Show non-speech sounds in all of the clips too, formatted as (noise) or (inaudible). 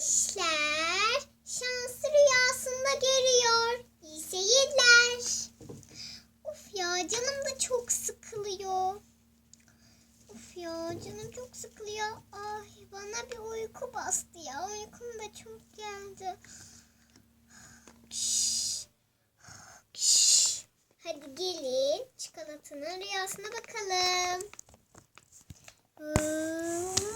İşler şanslı rüyasında görüyor. İyi seyirler. Of ya canım da çok sıkılıyor. Of ya canım çok sıkılıyor. Ay bana bir uyku bastı ya. Uykum da çok geldi. Şş, şş. Hadi gelin çikolatanın rüyasına bakalım. Hop.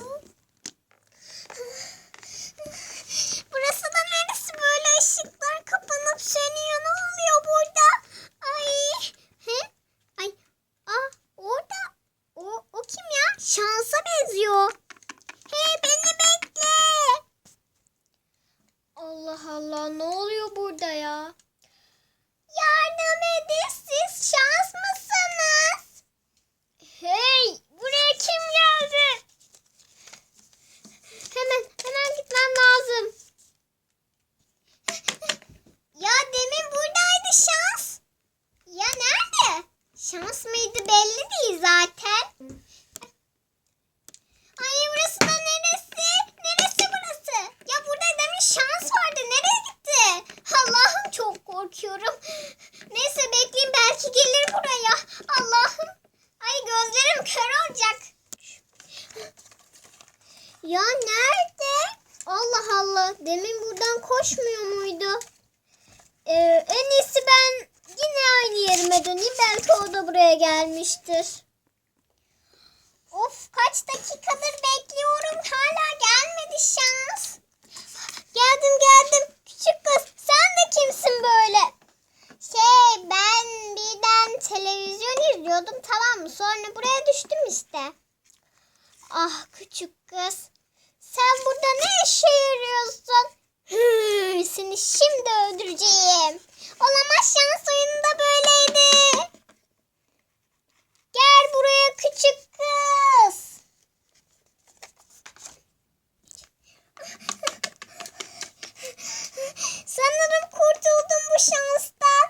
Burası da neresi böyle ışıklar kapanıp sönüyor. Ne oluyor burada? Ay. He? Ay. Aa orada. O, o kim ya? Şansa benziyor. Hey beni bekle. Allah Allah ne oluyor burada ya? Yardım edin siz şans mısınız? Hey buraya kim geldi? Hemen hemen gitmem lazım. Ya demin buradaydı şans. Ya nerede? Şans mıydı belli değil zaten. Ay burası da neresi? Neresi burası? Ya burada demin şans vardı. Nereye gitti? Allah'ım çok korkuyorum. Neyse bekleyin belki gelir buraya. Allah'ım. Ay gözlerim kör olacak. Ya nerede? Allah Allah. Demin buradan koşmuyor muydu? Ee, en iyisi ben yine aynı yerime döneyim. Belki o da buraya gelmiştir. Of kaç dakikadır bekliyorum. Hala gelmedi şans. Geldim geldim. Küçük kız sen de kimsin böyle? Şey ben birden televizyon izliyordum tamam mı? Sonra buraya düştüm işte. Ah küçük kız. Sen burada ne işe yarıyorsun? Hmm, seni şimdi öldüreceğim. Olamaz şans oyununda böyleydi. Gel buraya küçük kız. Sanırım kurtuldum bu şanstan.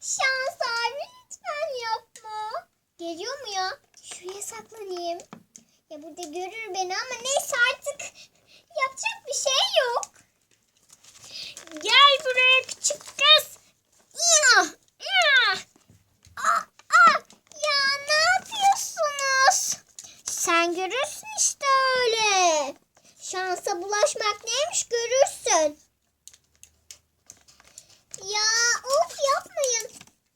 Şans abi lütfen yapma. Geliyor mu ya? Şuraya saklanayım. Ya burada görür beni ama neyse artık yapacak bir şey yok. Gel buraya küçük kız. Ya, ya. Aa, aa. Ya ne yapıyorsunuz? Sen görürsün işte öyle. Şansa bulaşmak neymiş görürsün. Ya of yapmayın.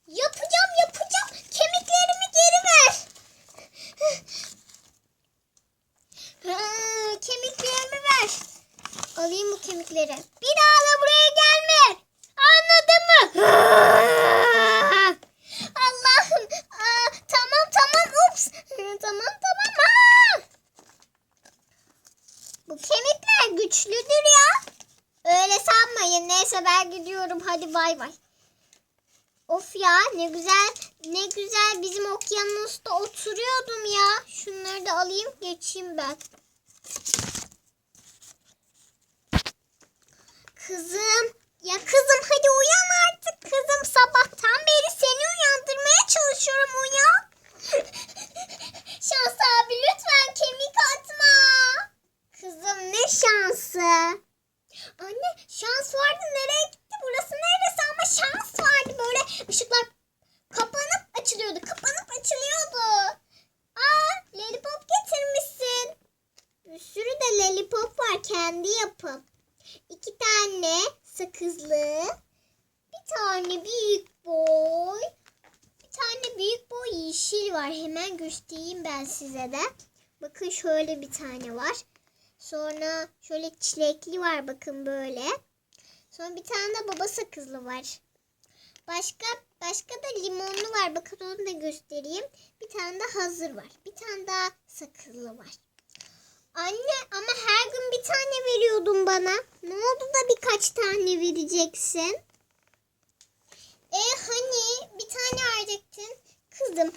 Yapacağım yapacağım. Kemiklerimi geri ver. Ha, kemiklerimi ver. Alayım bu kemikleri. Bir daha da buraya gelme. Anladın mı? (laughs) Allah'ım. Tamam tamam. Ups. (laughs) Tamam tamam. Aa. Bu kemikler güçlüdür ya. Öyle sanmayın. Neyse ben gidiyorum. Hadi bay bay. Of ya ne güzel ne güzel bizim okyanusta oturuyordum ya. Şunları da alayım geçeyim ben. Kızım ya kızım hadi uyan artık kızım sabahtan beri seni uyandırmaya çalışıyorum uyan. (laughs) Şans abi lütfen kemik atma. Kızım ne şansı? Anne şans vardı nereye gitti? Burası neresi ama şans vardı böyle ışıklar kapanıp açılıyordu. Kapanıp açılıyordu. Aa lollipop getirmişsin. Bir sürü de lollipop var kendi yapım. İki tane sakızlı. Bir tane büyük boy. Bir tane büyük boy yeşil var. Hemen göstereyim ben size de. Bakın şöyle bir tane var. Sonra şöyle çilekli var bakın böyle. Sonra bir tane de baba sakızlı var. Başka başka da limonlu var. Bakın onu da göstereyim. Bir tane de hazır var. Bir tane daha sakızlı var. Anne ama her gün bir tane veriyordun bana. Ne oldu da birkaç tane vereceksin? E hani bir tane verecektin. Kızım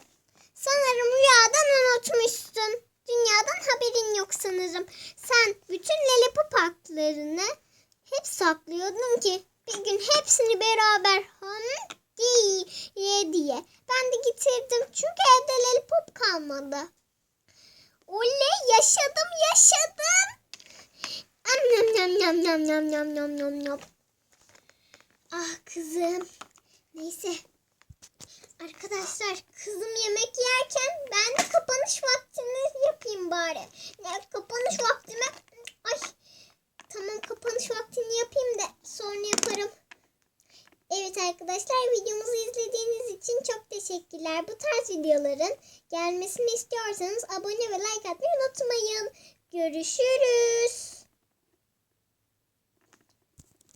sanırım rüyadan unutmuşsun. Dünyadan haberin yok sanırım. Sen bütün lollipop haklarını hep saklıyordun ki bir gün hepsini beraber ham diye diye. Ben de getirdim çünkü evde lollipop kalmadı. Oley yaşadım yaşadım. Am nam nam nam nam nam nam nam nam. Ah kızım. Neyse. Arkadaşlar kızım yemek yerken ben de kapanış vaktini yapayım bari. Ya, kapanış vaktimi ay tamam kapanış vaktini yapayım da sonra yaparım. Evet arkadaşlar videomuzu izlediğiniz için çok teşekkürler. Bu tarz videoların gelmesini istiyorsanız abone ve like atmayı unutmayın. Görüşürüz.